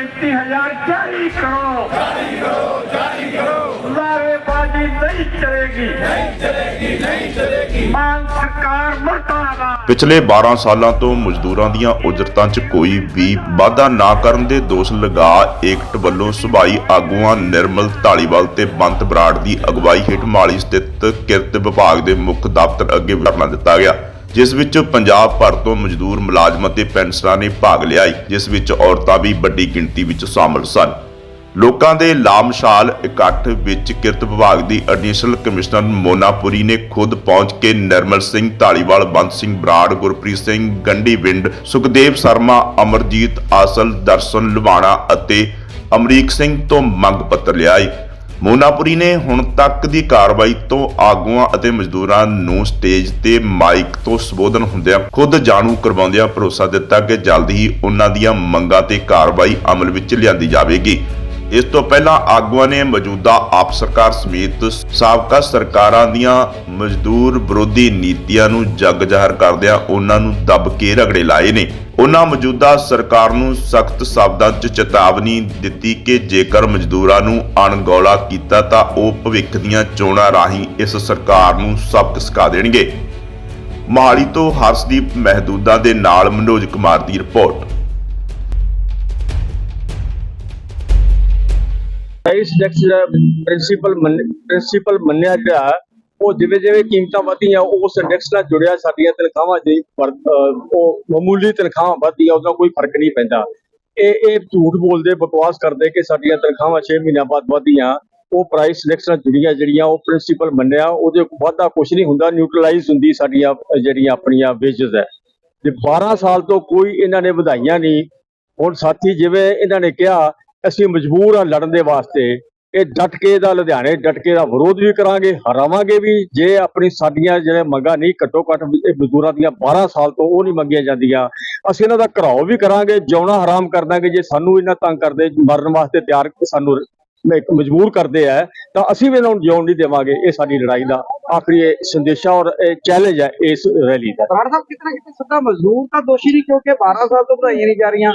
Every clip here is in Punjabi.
35000 ਜਾਰੀ ਕਰੋ ਜਾਰੀ ਕਰੋ ਜਾਰੀ ਕਰੋ ਲਾਰੇਬਾਜ਼ੀ ਨਹੀਂ ਚਲੇਗੀ। ਨਹੀਂ ਚਲੇਗੀ ਨਹੀਂ ਚਲੇਗੀ ਮਾਨ ਸਰਕਾਰ ਮਰਦਾਬਾਦ। ਪਿਛਲੇ 12 ਸਾਲਾਂ ਤੋਂ ਮਜ਼ਦੂਰਾਂ ਦੀਆਂ ਉਜਰਤਾਂ 'ਚ ਕੋਈ ਵੀ ਵਾਧਾ ਨਾ ਕਰਨ ਦੇ ਦੋਸ਼ ਲਗਾ ਏਕਟ ਵੱਲੋਂ ਸੁਭਾਈ ਆਗੂਆਂ ਨਿਰਮਲ ਢਾਲੀਵਾਲ ਤੇ ਬੰਤ ਬਰਾੜ ਦੀ ਅਗਵਾਈ ਹੇਠ ਮਾਲੀ ਸਥਿਤ ਕਿਰਤ ਵਿਭਾਗ ਦੇ ਮੁੱਖ ਦਫ਼ਤਰ ਅੱਗੇ ਧਰਨਾ ਦਿੱਤਾ ਗਿਆ। ਜਿਸ ਵਿੱਚ ਪੰਜਾਬ ਭਰ ਤੋਂ ਮਜ਼ਦੂਰ ਮੁਲਾਜ਼ਮ ਅਤੇ ਪੈਨਸ਼ਨਰਾਂ ਨੇ ਭਾਗ ਲਿਆ ਜਿਸ ਵਿੱਚ ਔਰਤਾਂ ਵੀ ਵੱਡੀ ਗਿਣਤੀ ਵਿੱਚ ਸ਼ਾਮਲ ਸਨ। ਲੋਕਾਂ ਦੇ ਲਾਮਸ਼ਾਲ ਇਕੱਠ ਵਿੱਚ ਕਿਰਤ ਵਿਭਾਗ ਦੀ ਐਡੀਸ਼ਨਲ ਕਮਿਸ਼ਨਰ ਮੋਨਾਪੁਰੀ ਨੇ ਖੁਦ ਪਹੁੰਚ ਕੇ ਨਿਰਮਲ ਸਿੰਘ ਢਾਲੀਵਾਲ ਬੰਦ ਸਿੰਘ ਬਰਾੜ, ਗੁਰਪ੍ਰੀਤ ਸਿੰਘ ਗੰਡੀ ਵਿੰਡ, ਸੁਖਦੇਵ ਸ਼ਰਮਾ, ਅਮਰਜੀਤ ਆਸਲ, ਦਰਸ਼ਨ ਲੁਬਾਣਾ ਅਤੇ ਅਮਰੀਕ ਸਿੰਘ ਤੋਂ ਮੰਗ ਪੱਤਰ ਲਿਆਏ ਮੋਨਾਪੁਰੀ ਨੇ ਹੁਣ ਤੱਕ ਦੀ ਕਾਰਵਾਈ ਤੋਂ ਆਗੂਆਂ ਅਤੇ ਮਜ਼ਦੂਰਾਂ ਨੂੰ ਸਟੇਜ ਤੇ ਮਾਈਕ ਤੋਂ ਸੰਬੋਧਨ ਹੁੰਦਿਆਂ ਖੁਦ ਜਾਣੂ ਕਰਵਾਉਂਦਿਆਂ ਭਰੋਸਾ ਦਿੱਤਾ ਕਿ ਜਲਦ ਹੀ ਉਹਨਾਂ ਦੀਆਂ ਮੰਗਾਂ ਤੇ ਕਾਰਵਾਈ ਅਮਲ ਵਿੱਚ ਲਿਆਂਦੀ ਜਾਵੇਗੀ। ਇਸ ਤੋਂ ਪਹਿਲਾਂ ਆਗੂਆਂ ਨੇ ਮੌਜੂਦਾ ਆਪ ਸਰਕਾਰ ਸਮੇਤ ਸਾਬਕਾ ਸਰਕਾਰਾਂ ਦੀਆਂ ਮਜ਼ਦੂਰ ਵਿਰੋਧੀ ਨੀਤੀਆਂ ਨੂੰ ਜੱਗ ਜ਼ਾਹਰ ਕਰਦਿਆਂ ਉਹਨਾਂ ਨੂੰ ਦੱਬ ਕੇ ਰਗੜੇ ਲਾਏ ਨੇ। ਉਹਨਾਂ ਮੌਜੂਦਾ ਸਰਕਾਰ ਨੂੰ ਸਖਤ ਸ਼ਬਦਾਂ 'ਚ ਚੇਤਾਵਨੀ ਦਿੱਤੀ ਕਿ ਜੇਕਰ ਮਜ਼ਦੂਰਾਂ ਨੂੰ ਅਣਗੌਲਾ ਕੀਤਾ ਤਾਂ ਉਹ ਭਵਿੱਖ ਦੀਆਂ ਚੋਣਾਂ ਰਾਹੀਂ ਇਸ ਸਰਕਾਰ ਨੂੰ ਸਬਕ ਸਿਖਾ ਦੇਣਗੇ। ਮੋਹਾਲੀ ਤੋਂ ਹਰਸ਼ਦੀਪ ਮਹਿਦੂਦਾ ਦੇ ਨਾਲ ਮਨੋਜ ਕੁਮਾਰ ਦੀ report. Price tax principal principal ਮੰਨਿਆ ਗਿਆ ਉਹ ਜਿਵੇਂ ਜਿਵੇਂ ਕੀਮਤਾਂ ਵਧੀਆਂ, ਉਸ ਇੰਡੈਕਸ ਨਾਲ ਜੁੜਿਆ ਸਾਡੀਆਂ ਤਨਖਾਹਾਂ ਦੀ ਉਹ ਮਾਮੂਲੀ ਤਨਖਾਹਾਂ ਵਧੀਆਂ ਉਹਦਾ ਕੋਈ ਫ਼ਰਕ ਨਹੀਂ ਪੈਂਦਾ। ਇਹ ਇਹ ਝੂਠ ਬੋਲਦੇ, ਬਕਵਾਸ ਕਰਦੇ ਕਿ ਸਾਡੀਆਂ ਤਨਖਾਹਾਂ 6 ਮਹੀਨਿਆਂ ਬਾਅਦ ਵਧੀਆਂ। ਉਹ ਪ੍ਰਾਈਸ ਇੰਡੈਕਸ ਨਾਲ ਜੁੜੀਆਂ ਜਿਹੜੀਆਂ, ਉਹ ਪ੍ਰਿੰਸੀਪਲ ਮੰਨਿਆ। ਉਹਦੇ ਵਾਧਾ ਕੁਝ ਨਹੀਂ ਹੁੰਦਾ ਨਿਊਟਰਲਾਈਜ਼ ਹੁੰਦੀ ਸਾਡੀਆਂ, ਜਿਹੜੀਆਂ ਆਪਣੀਆਂ ਵੇਜਸ ਹੈ। ਤੇ 12 ਸਾਲ ਤੋਂ ਕੋਈ ਇਹਨਾਂ ਨੇ ਵਧਾਈਆਂ ਨਹੀਂ, ਹੁਣ ਸਾਥੀ ਜਿਵੇਂ ਇਹਨਾਂ ਨੇ ਕਿਹਾ, ਅਸੀਂ ਮਜਬੂਰ ਆ ਲੜਨ ਦੇ ਵਾਸਤੇ। ਇਹ ਡਟ ਕੇ ਦਾ ਲੁਧਿਆਣੇ ਡਟ ਕੇ ਦਾ ਵਿਰੋਧ ਵੀ ਕਰਾਂਗੇ, ਹਰਾਵਾਂਗੇ ਵੀ। ਜੇ ਆਪਣੀ ਸਾਡੀਆਂ ਜਿਹੜੇ ਮੰਗਾਂ ਨਹੀਂ, ਘੱਟੋ ਘੱਟ ਮਜ਼ਦੂਰਾਂ ਦੀਆਂ 12 ਸਾਲ ਤੋਂ ਉਹ ਨਹੀਂ ਮੰਗੀਆਂ ਜਾਂਦੀਆਂ, ਅਸੀਂ ਇਹਨਾਂ ਦਾ ਘਰਾਓ ਵੀ ਕਰਾਂਗੇ, ਜਿਉਣਾ ਹਰਾਮ ਕਰ ਦਾਂਗੇ। ਜੇ ਸਾਨੂੰ ਇਹਨਾਂ ਤੰਗ ਕਰਦੇ, ਮਰਨ ਵਾਸਤੇ ਤਿਆਰ ਸਾਨੂੰ ਮਜਬੂਰ ਕਰਦੇ ਆ, ਤਾਂ ਅਸੀਂ ਵੀ ਇਹਨਾਂ ਨੂੰ ਜਿਉਣ ਨਹੀਂ ਦੇਵਾਂਗੇ। ਇਹ ਸਾਡੀ ਲੜਾਈ ਦਾ ਆਖਰੀ ਇਹ ਸੰਦੇਸ਼ਾ ਔਰ ਇਹ ਚੈਲੰਜ ਹੈ ਇਸ ਰੈਲੀ ਦਾ। ਸਾਹਿਬ, ਕਿਤੇ ਨਾ ਕਿਤੇ ਸਿੱਧਾ ਮਜ਼ਦੂਰ ਤਾਂ ਦੋਸ਼ੀ ਨਹੀਂ, ਕਿਉਂਕਿ 12 ਸਾਲ ਤੋਂ ਵਧਾਈਆਂ ਨਹੀਂ ਜਾ ਰਹੀਆਂ।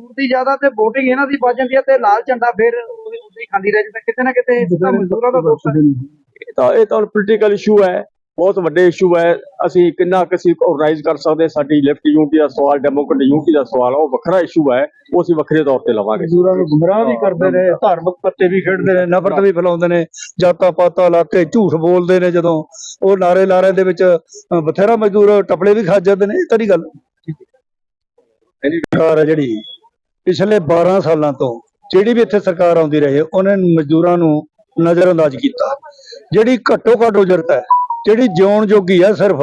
ਮਜ਼ਦੂਰ ਦੀ ਜ਼ਿਆਦਾ ਤੇ VOTING ਇਹਨਾਂ ਦੀ ਵੱਜ ਜਾਂਦੀ ਹੈ ਤੇ ਲਾਲ ਝੰਡਾ ਫਿਰ ਹੀ ਖਾਂਦੀ ਰਹਿ ਜਾਂਦਾ ਕਿਤੇ ਨਾ ਕਿਤੇ ਮਜ਼ਦੂਰਾਂ ਦਾ ਦੋਸ਼ ਹੈ। ਇਹ ਤਾਂ ਇਹ ਤਾਂ ਪੋਲੀਟੀਕਲ ਇਸ਼ੂ ਹੈ ਬਹੁਤ ਵੱਡੇ ਇਸ਼ੂ ਹੈ। ਅਸੀਂ ਕਿੰਨਾ ਕੁ ਅਸੀਂ ਆਰਗੇਨਾਈਜ਼ ਕਰ ਸਕਦੇ ਸਾਡੀ ਲੈਫਟ ਯੂਨਿਟੀ ਦਾ ਸਵਾਲ ਡੈਮੋਕ੍ਰੇਟ ਯੂਨਿਟੀ ਦਾ ਸਵਾਲ ਉਹ ਵੱਖਰਾ ਇਸ਼ੂ ਹੈ ਉਹ ਅਸੀਂ ਵੱਖਰੇ ਤੌਰ ਤੇ ਲਵਾਂਗੇ। ਮਜ਼ਦੂਰਾਂ ਨੂੰ ਗੁੰਮਰਾਹ ਵੀ ਕਰਦੇ ਨੇ ਧਾਰਮਿਕ ਪੱਤੇ ਵੀ ਖੇਡਦੇ ਨੇ ਨਫ਼ਰਤ ਵੀ ਫੈਲਾਉਂਦੇ ਨੇ ਜਾਤਾਂ ਪਾਤਾਂ ਲਾ ਕੇ ਝੂਠ ਬੋਲਦੇ ਨੇ ਜਦੋਂ। ਉਹ ਨਾਰੇ ਲਾਰੇ ਦੇ ਵਿੱਚ ਬਥੇਰਾ ਮਜ਼ਦੂਰ ਟਪਲੇ ਵੀ ਖਾ ਜਾਂਦੇ ਨੇ ਇਹ ਤਾਂ ਨਹੀਂ ਗੱਲ। ਸਰਕਾਰ ਹੈ ਜਿਹੜੀ। ਪਿਛਲੇ 12 ਸਾਲਾਂ ਤੋਂ ਜਿਹੜੀ ਵੀ ਇੱਥੇ ਸਰਕਾਰ ਆਉਂਦੀ ਰਹੀ ਉਹਨੇ ਮਜ਼ਦੂਰਾਂ ਨੂੰ ਨਜ਼ਰਅੰਦਾਜ਼ ਕੀਤਾ। ਜਿਹੜੀ ਘੱਟੋ ਘੱਟ ਉਜਰਤ ਹੈ, ਜਿਹੜੀ ਜਿਉਣ ਜੋਗੀ ਹੈ ਸਿਰਫ,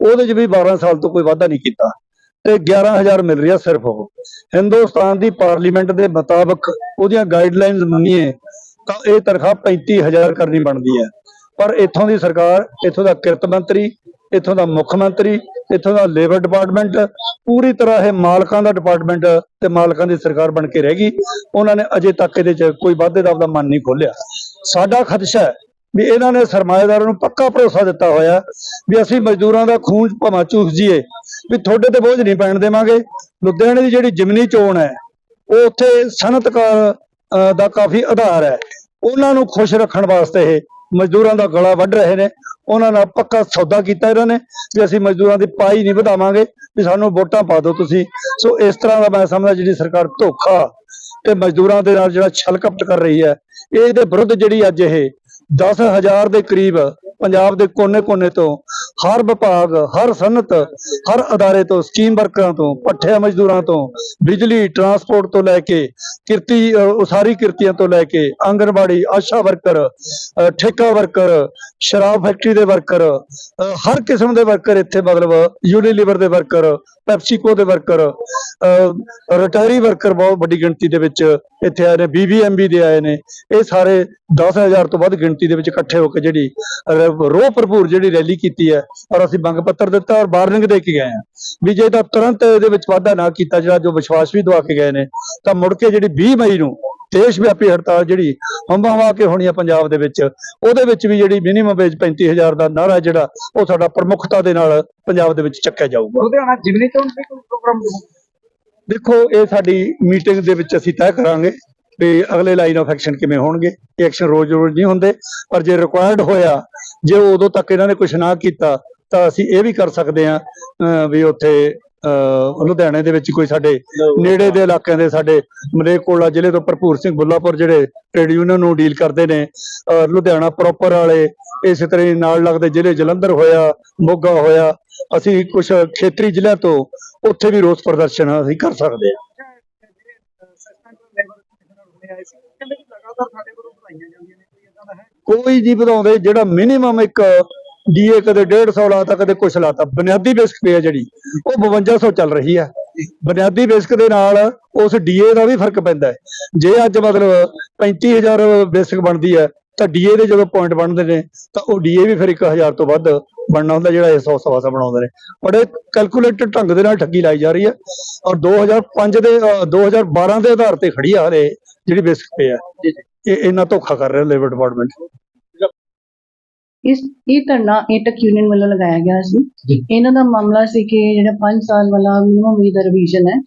ਉਹਦੇ 'ਚ ਵੀ 12 ਸਾਲ ਤੋਂ ਕੋਈ ਵਾਧਾ ਨਹੀਂ ਕੀਤਾ। ਤੇ 11000 ਮਿਲ ਰਿਹਾ ਸਿਰਫ ਉਹ। ਹਿੰਦੁਸਤਾਨ ਦੀ ਪਾਰਲੀਮੈਂਟ ਦੇ ਮੁਤਾਬਕ ਉਹਦੀਆਂ ਗਾਈਡਲਾਈਨਸ ਮੰਨੀਏ, ਤਾਂ ਇਹ ਤਨਖਾਹ 35000 ਕਰਨੀ ਬਣਦੀ ਹੈ। ਪਰ ਇੱਥੋਂ ਦੀ ਸਰਕਾਰ, ਇੱਥੋਂ ਦਾ ਕਿਰਤ ਮੰਤਰੀ ਇੱਥੋਂ ਦਾ ਮੁੱਖ ਮੰਤਰੀ ਇੱਥੋਂ ਦਾ ਲੇਬਰ ਡਿਪਾਰਟਮੈਂਟ ਪੂਰੀ ਤਰ੍ਹਾਂ ਇਹ ਮਾਲਕਾਂ ਦਾ ਡਿਪਾਰਟਮੈਂਟ ਤੇ ਮਾਲਕਾਂ ਦੀ ਸਰਕਾਰ ਬਣ ਕੇ ਰਹਿ ਗਈ। ਉਹਨਾਂ ਨੇ ਅਜੇ ਤੱਕ ਇਹਦੇ 'ਚ ਕੋਈ ਵਾਧੇ ਦਾ ਆਪਦਾ ਮਨ ਨਹੀਂ ਖੋਲਿਆ ਸਾਡਾ ਖਦਸ਼ਾ ਹੈ ਵੀ ਇਹਨਾਂ ਨੇ ਸਰਮਾਏਦਾਰਾਂ ਨੂੰ ਪੱਕਾ ਭਰੋਸਾ ਦਿੱਤਾ ਹੋਇਆ ਵੀ ਅਸੀਂ ਮਜ਼ਦੂਰਾਂ ਦਾ ਖੂਨ ਭਾਵੇਂ ਚੂਸ ਜੀਏ ਵੀ ਤੁਹਾਡੇ ਤੇ ਬੋਝ ਨਹੀਂ ਪੈਣ ਦੇਵਾਂਗੇ। ਲੁਧਿਆਣੇ ਦੀ ਜਿਹੜੀ ਜਿਮਨੀ ਚੋਣ ਹੈ ਉਹ ਉੱਥੇ ਸਨਅਤਕਾਰ ਅਹ, ਦਾ ਕਾਫੀ ਆਧਾਰ ਹੈ। ਉਹਨਾਂ ਨੂੰ ਖੁਸ਼ ਰੱਖਣ ਵਾਸਤੇ ਇਹ ਮਜ਼ਦੂਰਾਂ ਦਾ ਗਲਾ ਵੱਢ ਰਹੇ ਨੇ। ਉਹਨਾਂ ਨਾਲ ਪੱਕਾ ਸੌਦਾ ਕੀਤਾ ਇਹਨਾਂ ਨੇ ਵੀ ਅਸੀਂ ਮਜ਼ਦੂਰਾਂ ਦੀ ਪਾਈ ਨਹੀਂ ਵਧਾਵਾਂਗੇ, ਵੀ ਸਾਨੂੰ ਵੋਟਾਂ ਪਾ ਦਿਓ ਤੁਸੀਂ। ਸੋ ਇਸ ਤਰ੍ਹਾਂ ਦਾ ਮੈਂ ਸਮਝਦਾ ਜਿਹੜੀ ਸਰਕਾਰ ਧੋਖਾ ਤੇ ਮਜ਼ਦੂਰਾਂ ਦੇ ਨਾਲ ਜਿਹੜਾ ਛਲ ਕਪਟ ਕਰ ਰਹੀ ਹੈ, ਇਹਦੇ ਵਿਰੁੱਧ ਜਿਹੜੀ ਅੱਜ ਇਹ 10000 ਦੇ ਕਰੀਬ ਪੰਜਾਬ ਦੇ ਕੋਨੇ-ਕੋਨੇ ਤੋਂ ਹਰ ਵਿਭਾਗ, ਹਰ ਸਨਅਤ, ਹਰ ਅਦਾਰੇ ਤੋਂ ਸਕੀਮ ਵਰਕਰਾਂ ਤੋਂ ਪੱਠਿਆ ਮਜ਼ਦੂਰਾਂ ਤੋਂ, ਬਿਜਲੀ ਟਰਾਂਸਪੋਰਟ ਤੋਂ ਲੈ ਕੇ, ਕਿਰਤੀ ਉਸਾਰੀ ਕਿਰਤੀਆਂ ਤੋਂ ਲੈ ਕੇ ਆਂਗਨਵਾੜੀ ਆਸ਼ਾ ਵਰਕਰ ਠੇਕਾ ਵਰਕਰ ਸ਼ਰਾਬ ਫੈਕਟਰੀ ਦੇ ਵਰਕਰ ਹਰ ਕਿਸਮ ਦੇ ਵਰਕਰ ਇੱਥੇ ਮਤਲਬ ਯੂਨੀਲੀਵਰ ਦੇ ਵਰਕਰ ਪੈਪਸੀਕੋ ਦੇ ਵਰਕਰ ਰਿਟਾਇਰੀ ਵਰਕਰ ਬਹੁਤ ਵੱਡੀ ਗਿਣਤੀ ਦੇ ਵਿੱਚ ਇੱਥੇ ਆਏ ਨੇ ਬੀਬੀਐਮਬੀ ਦੇ ਆਏ ਨੇ, ਇਹ ਸਾਰੇ 10000 ਤੋਂ ਵੱਧ ਗਿਣਤੀ ਦੇ ਵਿੱਚ ਇਕੱਠੇ ਹੋ ਕੇ ਜਿਹੜੀ ਰੋਹ ਭਰਪੂਰ ਜਿਹੜੀ ਰੈਲੀ ਕੀਤੀ ਹੈ ਔਰ ਅਸੀਂ ਮੰਗ ਪੱਤਰ ਦਿੱਤਾ ਔਰ ਵਾਰਨਿੰਗ ਦੇ ਕੇ ਗਏ ਹਾਂ। ਵੀ ਜੇ ਤਾਂ ਤੁਰੰਤ ਇਹਦੇ ਵਿੱਚ ਵਾਧਾ ਨਾ ਕੀਤਾ ਜਿਹੜਾ ਜੋ ਵਿਸ਼ਵਾਸ ਵੀ ਦਵਾ ਕੇ ਗਏ ਨੇ ਤਾਂ ਮੁੜ ਕੇ ਜਿਹੜੀ 20 ਮਈ ਨੂੰ ਦੇਸ਼ ਵਿਆਪੀ ਹੜਤਾਲ ਜਿਹੜੀ ਹੰਭਾ ਹਵਾ ਕੇ ਹੋਣੀ ਆ ਪੰਜਾਬ ਦੇ ਵਿੱਚ ਉਹਦੇ ਵਿੱਚ ਵੀ ਜਿਹੜੀ ਮਿਨੀਮਮ ਵੇਜ 35000 ਦਾ ਨਾਰਾ ਜਿਹੜਾ ਉਹ ਸਾਡਾ ਪ੍ਰਮੁੱਖਤਾ ਦੇ ਨਾਲ ਪੰਜਾਬ ਦੇ ਵਿੱਚ ਚੱਕਿਆ ਜਾਊਗਾ। ਲੁਧਿਆਣਾ ਜਿਮਨੀ ਤੇ ਕੋਈ ਪ੍ਰੋਗਰਾਮ ਦੇਖੋ ਇਹ ਸਾਡੀ ਮੀਟਿੰਗ ਦੇ ਵਿੱਚ ਅਸੀਂ ਤੈਅ ਕਰਾਂਗੇ। ਵੀ ਅਗਲੇ ਲਾਈਨ ਆਫ ਐਕਸ਼ਨ ਕਿਵੇਂ ਹੋਣਗੇ? ਇਹ ਐਕਸ਼ਨ ਰੋਜ਼-ਰੋਜ਼ ਨਹੀਂ ਹੁੰਦੇ, ਪਰ ਜੇ ਰਿਕੁਆਇਰਡ ਹੋਇਆ, ਜੇ ਉਦੋਂ ਤੱਕ ਇਹਨਾਂ ਨੇ ਕੁਝ ਨਾ ਕੀਤਾ, ਤਾਂ ਅਸੀਂ ਇਹ ਵੀ ਕਰ ਸਕਦੇ ਹਾਂ ਵੀ ਉੱਥੇ ਲੁਧਿਆਣੇ ਦੇ ਵਿੱਚ ਕੋਈ ਸਾਡੇ ਨੇੜੇ ਦੇ ਇਲਾਕਿਆਂ ਦੇ ਸਾਡੇ ਮਲੇਰਕੋਟਲਾ ਜ਼ਿਲ੍ਹੇ ਤੋਂ ਭਰਪੂਰ ਸਿੰਘ ਬੁੱਲਾਪੁਰ ਜਿਹੜੇ ਟ੍ਰੇਡ ਯੂਨੀਅਨ ਨੂੰ ਡੀਲ ਕਰਦੇ ਨੇ ਲੁਧਿਆਣਾ ਪ੍ਰੋਪਰ ਵਾਲੇ, ਇਸੇ ਤਰ੍ਹਾਂ ਨਾਲ ਲੱਗਦੇ ਜ਼ਿਲ੍ਹੇ ਜਲੰਧਰ ਹੋਇਆ, ਮੋਗਾ ਹੋਇਆ, ਅਸੀਂ ਕੁਝ ਖੇਤਰੀ ਜ਼ਿਲ੍ਹਿਆਂ ਤੋਂ ਉੱਥੇ ਵੀ ਰੋਸ ਪ੍ਰਦਰਸ਼ਨ ਅਸੀਂ ਕਰ ਸਕਦੇ ਹਾਂ। ਲਗਾਤਾਰ ਸਾਡੇ ਵੱਲੋਂ ਵਧਾਈਆਂ ਜਾਂਦੀਆਂ ਨੇ, ਕੋਈ ਇਦਾਂ ਦਾ ਹੈ ਕੋਈ ਜੀ ਵਧਾਉਂਦੇ, ਜਿਹੜਾ ਮਿਨੀਮਮ ਇੱਕ ਡੀਏ ਕਦੇ 150 ਲਾਤਾ, ਕਦੇ ਕੁਛ ਲਾਤਾ। ਬੁਨਿਆਦੀ ਬੇਸਿਕ ਪੇ ਹੈ ਜਿਹੜੀ, ਉਹ 5200 ਚੱਲ ਰਹੀ ਹੈ। ਬੁਨਿਆਦੀ ਬੇਸਿਕ ਦੇ ਨਾਲ ਉਸ ਡੀਏ ਦਾ ਵੀ ਫ਼ਰਕ ਪੈਂਦਾ ਹੈ। ਜੇ ਅੱਜ ਮਤਲਬ 35000 ਬੇਸਿਕ ਬਣਦੀ ਹੈ ਤਾਂ ਡੀਏ ਦੇ ਜਦੋਂ ਪੁਆਇੰਟ ਬਣਦੇ ਨੇ ਤਾਂ ਉਹ ਡੀਏ ਵੀ ਫਿਰ 1000 ਤੋਂ ਵੱਧ ਬਣਨਾ ਹੁੰਦਾ ਜਿਹੜਾ ਇਹ 100 ਸਵਾ ਸੌ ਬਣਾਉਂਦੇ ਨੇ। ਬੜੇ ਕੈਲਕੂਲੇਟਡ ਢੰਗ ਦੇ ਨਾਲ ਠੱਗੀ ਲਾਈ ਜਾ ਰਹੀ ਹੈ। ਔਰ 2005 ਦੇ ਅ, 2012 ਦੇ ਆਧਾਰ ਤੇ ਖੜੀ ਆ ਹਲੇ ਜਿਹੜੀ ਬੇਸਿਕ ਪੇ ਹੈ। ਇਹ ਇਹਨਾਂ ਧੋਖਾ ਕਰ ਰਿਹਾ ਲੇਬਰ ਡਿਪਾਰਟਮੈਂਟ ਇਸ ਇਹ ਧਰਨਾ ਏਟਕ ਯੂਨੀਅਨ ਵੱਲੋਂ ਲਗਾਇਆ ਗਿਆ ਸੀ। ਇਹਨਾਂ ਦਾ ਮਾਮਲਾ ਸੀ ਕਿ ਜਿਹੜਾ 5 ਸਾਲ ਵਾਲਾ ਮਿਨੀਮਮ ਵੇਜ ਦਾ ਰਿਵੀਜ਼ਨ ਹੈ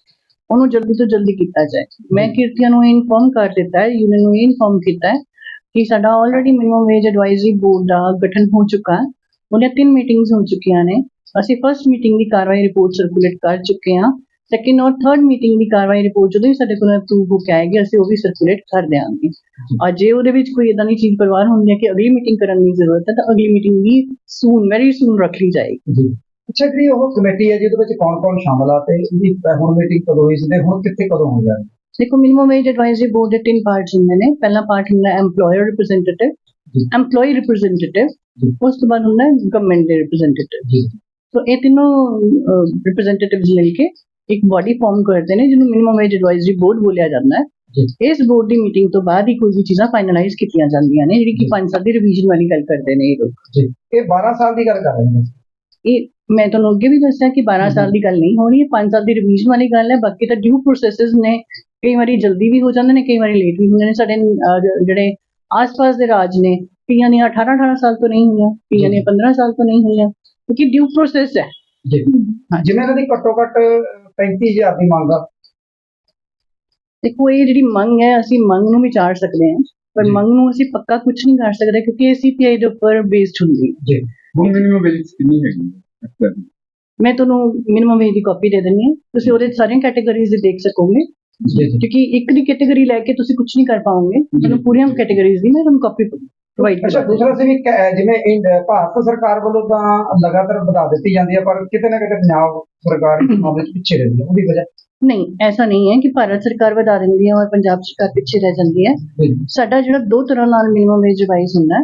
ਉਹਨੂੰ ਜਲਦੀ ਤੋਂ ਜਲਦੀ ਕੀਤਾ ਜਾਏ। ਮੈਂ ਕਿਰਤੀਆਂ ਨੂੰ ਇਨਫੋਰਮ ਕਰ ਦਿੱਤਾ ਹੈ ਯੂਨੀਅਨ ਨੂੰ ਇਨਫੋਰਮ ਕੀਤਾ ਹੈ ਕਿ ਸਾਡਾ already minimum wage advisory board ਦਾ ਗਠਨ ਹੋ ਚੁੱਕਾ ਹੈ। ਉਹਨੇ ਤਿੰਨ ਮੀਟਿੰਗਸ ਹੋ ਚੁੱਕੀਆਂ ਨੇ। ਅਸੀਂ ਫਰਸਟ ਮੀਟਿੰਗ ਦੀ ਕਾਰਵਾਈ ਰਿਪੋਰਟ ਸਰਕੂਲੇਟ ਕਰ ਚੁੱਕੇ ਹਾਂ। ਸੈਕਿੰਡ ਔਰ ਥਰਡ ਮੀਟਿੰਗ ਦੀ ਕਾਰਵਾਈ ਰਿਪੋਰਟ ਜਦੋਂ ਹੀ ਸਾਡੇ ਕੋਲ ਅਪਰੂਵ ਹੋ ਕੇ ਆਏਗੀ ਅਸੀਂ ਉਹ ਵੀ ਸਰਕੂਲੇਟ ਕਰ ਦਿਆਂਗੇ। ਔਰ ਜੇ ਉਹਦੇ ਵਿੱਚ ਕੋਈ ਇਦਾਂ ਦੀ ਚੀਜ਼ ਪਰਵਾਹ ਹੁੰਦੀ ਹੈ ਕਿ ਅਗਲੀ ਮੀਟਿੰਗ ਕਰਨ ਦੀ ਜ਼ਰੂਰਤ ਹੈ ਤਾਂ ਅਗਲੀ ਮੀਟਿੰਗ ਵੀ ਸੂਨ ਵੈਰੀ ਸੂਨ ਰੱਖ ਲਈ ਜਾਏਗੀ ਅੱਛਾ ਜਿਹੜੀ ਉਹ ਕਮੇਟੀ ਹੈ ਜਿਹਦੇ ਵਿੱਚ ਕੌਣ-ਕੌਣ ਸ਼ਾਮਲ ਆ ਤੇ ਹੁਣ ਮੀਟਿੰਗ ਕਦੋਂ ਹੋਈ ਸੀ ਤੇ ਹੁਣ ਕਿੱਥੇ ਕਦੋਂ ਹੋ ਜਾਣੀ? ਦੇਖੋ ਮਿਨੀਮਮ ਵੇਜ ਐਡਵਾਈਜ਼ਰੀ ਬੋਰਡ ਦੇ ਤਿੰਨ ਪਾਰਟਸ ਹੁੰਦੇ ਨੇ। ਪਹਿਲਾ ਪਾਰਟ ਹੁੰਦਾ ਹੈ EMPLOYER ਰਿਪਰੈਜ਼ੈਂਟੇਟਿਵ। EMPLOYEE representative. ਉਸ ਤੋਂ ਬਾਅਦ ਹੁੰਦਾ ਹੈ ਗਵਰਨਮੈਂਟ ਦੇ ਰਿਪਰੈਜ਼ੈਂਟੇਟਿਵ ਸੋ ਇਹ ਤਿੰਨੋਂ ਰਿਪਰੈਜ਼ੈਂਟੇਟਿਵਸ ਮਿਲ ਕੇ ਇੱਕ ਬਾਡੀ ਫਾਰਮ ਕਰਦੇ ਨੇ ਜਿਹਨੂੰ ਮਿਨੀਮਮ ਵੇਜ ਐਡਵਾਈਜ਼ਰੀ ਬੋਰਡ ਬੋਲਿਆ ਜਾਂਦਾ। ਹੈ। ਇਸ ਬੋਰਡ ਦੀ ਮੀਟਿੰਗ ਤੋਂ ਬਾਅਦ ਹੀ ਕੋਈ ਵੀ ਚੀਜ਼ਾਂ ਫਾਈਨਲਾਈਜ਼ ਕੀਤੀਆਂ ਜਾਂਦੀਆਂ ਨੇ ਜਿਹੜੀ ਕਿ ਪੰਜ ਸਾਲ ਦੀ ਰਿਵੀਜ਼ਨ ਵਾਲੀ ਗੱਲ ਕਰਦੇ ਨੇ ਇਹ ਲੋਕ। ਇਹ 12 ਸਾਲ ਦੀ ਗੱਲ ਕਰ ਰਹੇ ਨੇ। ਇਹ ਮੈਂ ਤੁਹਾਨੂੰ ਅੱਗੇ ਵੀ ਦੱਸਿਆ ਕਿ 12 ਸਾਲ ਦੀ ਗੱਲ ਨਹੀਂ ਹੋਣੀ ਇਹ 5 ਸਾਲ ਦੀ ਰਿਵੀਜ਼ਨ ਵਾਲੀ ਗੱਲ ਹੈ ਬਾਕੀ ਤਾਂ ਡਿਊ ਪ੍ਰੋਸੈਸਸ ਨੇ। ਕਈ ਵਾਰੀ ਜਲਦੀ ਵੀ ਹੋ ਜਾਂਦੇ ਨੇ ਕਈ ਵਾਰੀ ਲੇਟ ਵੀ ਹੁੰਦੇ ਨੇ। ਸਾਡੇ ਅਹ, ਜਿਹੜੇ ਆਸ-ਪਾਸ ਦੇ ਰਾਜ ਨੇ ਕਈਆਂ ਦੀਆਂ 18 18 ਸਾਲ ਤੋਂ ਨਹੀਂ ਹੋਈਆਂ ਕਈਆਂ ਦੀਆਂ 15 ਸਾਲ ਤੋਂ ਨਹੀਂ ਹੋਈਆਂ ਕਿਉਂਕਿ ਡਿਊ ਪ੍ਰੋਸੈਸ ਹੈ। ਜੀ। ਜਿਵੇਂ ਇਹਨਾਂ ਦੀ ਘੱਟੋ ਘੱਟ 35000 ਦੀ ਮੰਗ ਆ। ਦੇਖੋ ਇਹ ਜਿਹੜੀ ਮੰਗ ਹੈ ਅਸੀਂ ਮੰਗ ਨੂੰ ਵਿਚਾਰ ਸਕਦੇ ਹਾਂ ਪਰ ਜੀ। ਮੰਗ ਨੂੰ ਅਸੀਂ ਪੱਕਾ ਕੁਝ ਨਹੀਂ ਕਰ ਸਕਦੇ ਕਿਉਂਕਿ ਇਹ ਸੀਪੀਆਈ ਦੇ ਉੱਪਰ ਬੇਸਡ ਹੁੰਦੀ ਹੈ। ਜੀ। ਹੁਣ ਮਿਨੀਮਮ ਵੇਜ ਕਿੰਨੀ ਹੈਗੀ ਮੈਂ ਤੁਹਾਨੂੰ ਮਿਨੀਮਮ ਵੇਜ ਦੀ ਕਾਪੀ ਦੇ ਦਿੰਦੀ ਹਾਂ। ਤੁਸੀਂ ਉਹਦੇ 'ਚ ਸਾਰੀਆਂ ਕੈਟਾਗਰੀਜ਼ ਦੇ ਦੇਖ ਸਕੋਗੇ। ਕਿਉਂਕਿ ਇੱਕ ਦੀ ਕੈਟਾਗਰੀ ਲੈ ਕੇ ਤੁਸੀਂ ਕੁਝ ਨਹੀਂ ਕਰ ਪਾਓਗੇ ਤੁਹਾਨੂੰ ਪੂਰੀਆਂ ਕੈਟਾਗਰੀਜ਼ ਦੀ ਮੈਂ ਤੁਹਾਨੂੰ ਕਾਪੀ ਪ੍ਰੋਵਾਈਡ ਅੱਛਾ ਕਰਾਂਗੀ ਦੂਸਰਾ ਸੀ ਕ- ਜਿਵੇਂ ਇੰਡ- ਭਾਰਤ ਸਰਕਾਰ ਵੱਲੋਂ ਤਾਂ ਲਗਾਤਾਰ ਵਧਾ ਦਿੱਤੀ ਜਾਂਦੀ ਹੈ ਪਰ ਕਿਤੇ ਨਾ ਕਿਤੇ ਪੰਜਾਬ ਸਰਕਾਰ ਇਸ ਮਾਮਲੇ 'ਚ ਪਿੱਛੇ ਰਹਿੰਦੀ ਹੈ ਉਹਦੀ ਵਜ੍ਹਾ ਨਹੀਂ ਐਸਾ ਨਹੀਂ ਹੈ ਕਿ ਭਾਰਤ ਸਰਕਾਰ ਵਧਾ ਦਿੰਦੀ ਹੈ ਔਰ ਪੰਜਾਬ ਸਰਕਾਰ ਪਿੱਛੇ ਰਹਿ ਜਾਂਦੀ ਹੈ ਸਾਡਾ ਜਿਹੜਾ ਦੋ ਤਰ੍ਹਾਂ ਨਾਲ ਮਿਨੀਮਮ ਵੇਜ ਰਿਵਾਈਜ਼ ਹੁੰਦਾ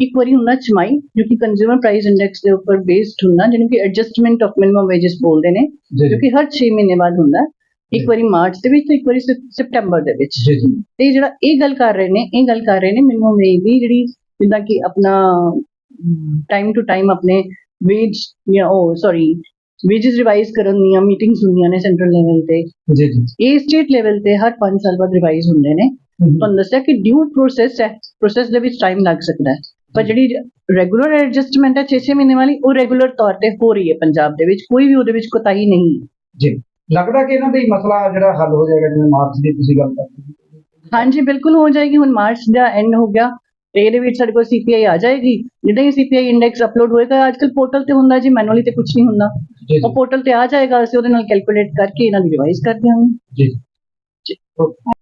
ਇੱਕ ਵਾਰੀ ਹੁੰਦਾ ਚਮਾਈ ਜੋ ਕਿ ਕੰਜ਼ਿਊਮਰ ਪ੍ਰਾਈਸ ਇੰਡੈਕਸ ਦੇ ਉੱਪਰ ਬੇਸਡ ਹੁੰਦਾ ਜਿਹਨੂੰ ਕਿ ਐਡਜਸਟਮੈਂਟ ਆਫ ਮਿਨੀਮਮ ਵੇਜਸ ਬੋਲਦੇ ਨੇ ਜੀ ਕਿ ਹਰ 6 ਮਹੀਨੇ ਬਾਅਦ ਹੁੰਦਾ ਇੱਕ ਵਾਰੀ ਮਾਰਚ ਦੇ ਵਿੱਚ ਤੇ ਇੱਕ ਵਾਰੀ ਸਪਟੈਂਬਰ ਦੇ ਵਿੱਚ। ਜੀ ਜੀ। ਤੇ ਜਿਹੜਾ ਇਹ ਗੱਲ ਕਰ ਰਹੇ ਨੇ ਇਹ ਗੱਲ ਕਰ ਰਹੇ ਨੇ ਮਿਨੀਮਮ ਵੇਜ ਦੀ ਜਿਹੜੀ ਜਿੱਦਾਂ ਕਿ ਆਪਣਾ ਟਾਈਮ ਟੂ ਟਾਈਮ ਆਪਣੇ ਵੇਜ ਜਾਂ ਉਹ ਸੌਰੀ ਵੇਜਸ ਰਿਵਾਈਜ਼ ਕਰਨ ਦੀਆਂ ਮੀਟਿੰਗਸ ਹੁੰਦੀਆਂ ਨੇ ਸੈਂਟਰਲ ਲੈਵਲ ਤੇ। ਜੀ ਜੀ। ਇਹ ਸਟੇਟ ਲੈਵਲ ਤੇ ਹਰ 5 ਸਾਲ ਬਾਅਦ ਰਿਵਾਈਜ਼ ਹੁੰਦੇ ਨੇ। ਤੁਹਾਨੂੰ ਦੱਸਿਆ ਕਿ ਡਿਊ ਪ੍ਰੋਸੈਸ ਹੈ ਪ੍ਰੋਸੈਸ ਦੇ ਵਿੱਚ ਟਾਈਮ ਲੱਗ ਸਕਦਾ ਹੈ। ਪਰ ਜਿਹੜੀ ਰੈਗੂਲਰ ਐਡਜਸਟਮੈਂਟ ਹੈ 6-6 ਮਹੀਨੇ ਵਾਲੀ ਉਹ ਰੈਗੂਲਰ ਤੌਰ ਤੇ ਹੋ ਰਹੀ ਹੈ ਪੰਜਾਬ ਦੇ ਵਿੱਚ। ਕੋਈ ਵੀ ਉਹਦੇ ਵਿੱਚ ਕੋਤਾਹੀ ਨਹੀਂ ਜੀ। ਲੱਗਦਾ ਕਿ ਇਹਨਾਂ ਦਾ ਹੀ ਮਸਲਾ ਜਿਹੜਾ ਹੱਲ ਹੋ ਜਾਏਗਾ ਜਿਵੇਂ ਮਾਰਚ ਦੀ ਤੁਸੀਂ ਗੱਲ ਕਰਦੇ ਸੀ ਹਾਂਜੀ ਬਿਲਕੁਲ ਹੋ ਜਾਏਗੀ। ਹੁਣ ਮਾਰਚ ਦਾ ਐਂਡ ਹੋ ਗਿਆ। ਤੇ ਇਹਦੇ ਵਿੱਚ ਸਾਡੇ ਕੋਲ ਸੀਪੀਆਈ ਆ ਜਾਏਗੀ। ਜਿੱਦਾਂ ਹੀ ਸੀਪੀਆਈ ਇੰਡੈਕਸ ਅਪਲੋਡ ਹੋਏਗਾ ਅੱਜਕੱਲ ਪੋਰਟਲ ਤੇ ਹੁੰਦਾ ਜੀ ਮੈਨੂਅਲੀ ਤੇ ਕੁਝ ਨਹੀਂ ਹੁੰਦਾ। ਉਹ ਪੋਰਟਲ ਤੇ ਆ ਜਾਏਗਾ ਅਸੀਂ ਉਹਦੇ ਨਾਲ ਕੈਲਕੂਲੇਟ ਕਰਕੇ ਇਹਨਾਂ ਦੀ ਰਿਵਾਈਜ਼ ਕਰ ਦਿਆਂਗੇ ਜੀ। ਜੀ।